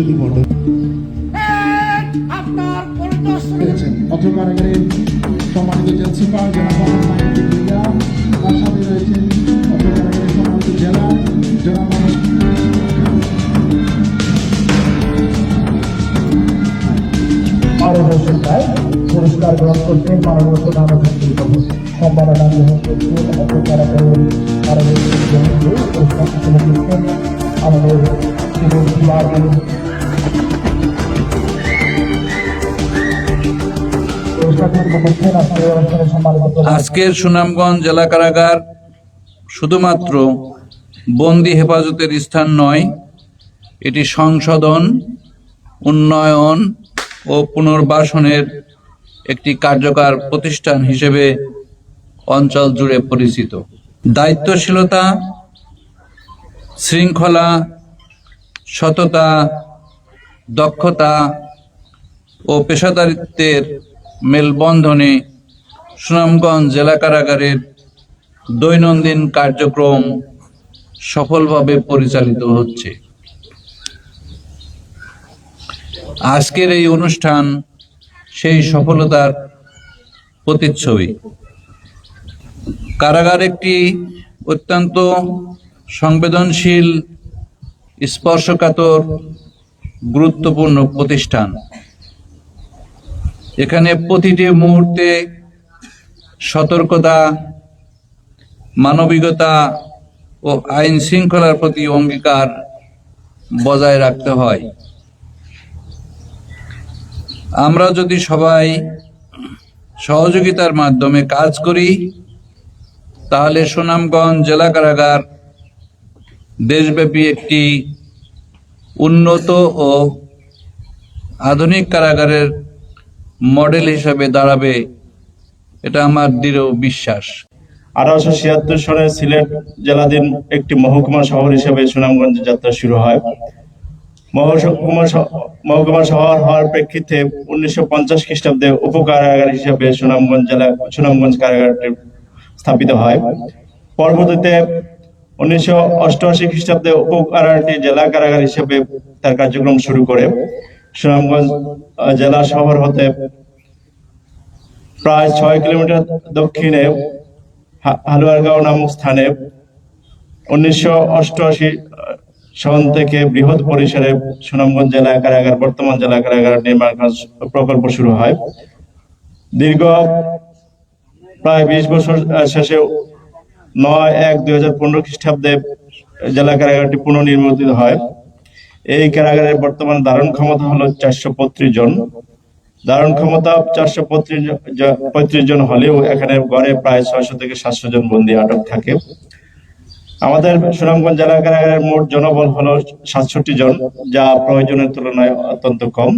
সুদীপ মণ্ডল আপনার পরিদর্শন। রয়েছেন অত্র কারাগারের সম্মানিত জেল সুপার জনাব মোহাম্মদ মাহিদুর ভূঁইয়া তার সাথে রয়েছেন অত্র কারাগারের সম্মানিত জেলা জনাব আরও হোসেন রায় পুরস্কার গ্রহণ মাননীয় প্রধানমন্ত্রী সম্মাননা গ্রহণ অপকার আরও গ্রহণ করে পুরস্কার আমাদের আজকের সুনামগঞ্জ জেলা কারাগার শুধুমাত্র বন্দি হেফাজতের স্থান নয়, এটি সংশোধন, উন্নয়ন ও পুনর্বাসনের একটি কার্যকর প্রতিষ্ঠান হিসেবে অঞ্চল জুড়ে পরিচিত। দায়িত্বশীলতা, শৃঙ্খলা, সততা, দক্ষতা ও পেশাদারিত্বের মেলবন্ধনে সুনামগঞ্জ জেলা কারাগারের দৈনন্দিন কার্যক্রম সফলভাবে পরিচালিত হচ্ছে। আজকের এই অনুষ্ঠান সেই সফলতার প্রতিচ্ছবি। কারাগার একটি অত্যন্ত সংবেদনশীল, স্পর্শকাতর, গুরুত্বপূর্ণ প্রতিষ্ঠান। এখানে প্রতিটি মুহূর্তে সতর্কতা, মানবিকতা ও আইন শৃঙ্খলার প্রতি অঙ্গীকার বজায় রাখতে হয়। আমরা যদি সবাই সহযোগিতার মাধ্যমে কাজ করি, তাহলে সুনামগঞ্জ জেলা কারাগার দেশব্যাপী একটি উন্নত ও আধুনিক কারাগারের মডেল হিসেবে দাঁড়াবে, এটা আমার দৃঢ় বিশ্বাস। আঠারোশো ছিয়াত্তর সনে সিলেট জেলাধীন একটি মহকুমা শহর হিসেবে সুনামগঞ্জ যাত্রা শুরু হয়। মহকুমা মহকুমা শহর হওয়ার প্রেক্ষিতে উনিশশো পঞ্চাশ খ্রিস্টাব্দে উপকারাগার হিসেবে সুনামগঞ্জ জেলা, সুনামগঞ্জ কারাগারটি স্থাপিত হয়। পরবর্তীতে উনিশশো অষ্টআশি খ্রিস্টাব্দে উপকারাগারটি জেলা কারাগার হিসেবে তার কার্যক্রম শুরু করে। সুনামগঞ্জ জেলা শহর হতে প্রায় ছয় কিলোমিটার দক্ষিণে হালুয়ারগাঁও নামক স্থানে উনিশশো অষ্টআশি সন থেকে বৃহৎ পরিসরে সুনামগঞ্জ জেলা কারাগার, বর্তমান জেলা কারাগার নির্মাণ কাজ প্রকল্প শুরু হয়। দীর্ঘ প্রায় বিশ বছর শেষে নয় এক দুই হাজার পনেরো খ্রিস্টাব্দে জেলা কারাগারটি পুনর্নির্মিত হয়। এই কারাগারের বর্তমান ধারণ ক্ষমতা হলো চারশো পঁয়ত্রিশ জন। ধারণ ক্ষমতা চারশো পঁয়ত্রিশ জন হলেও এখানে গড়ে প্রায় ছয়শো থেকে সাতশো জন বন্দী আটক থাকে। আমাদের সুনামগঞ্জ জেলা কারাগারের মোট জনবল হলো সাতষট্টি জন, যা প্রয়োজনের তুলনায় অত্যন্ত কম।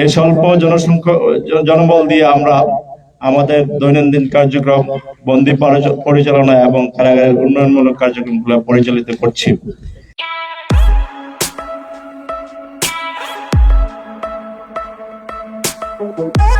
এই স্বল্প জনসংখ্যা জনবল দিয়ে আমরা আমাদের দৈনন্দিন কার্যক্রম, বন্দি পরিচালনা এবং কারাগারের উন্নয়নমূলক কার্যক্রমগুলো পরিচালিত করছি। Oh.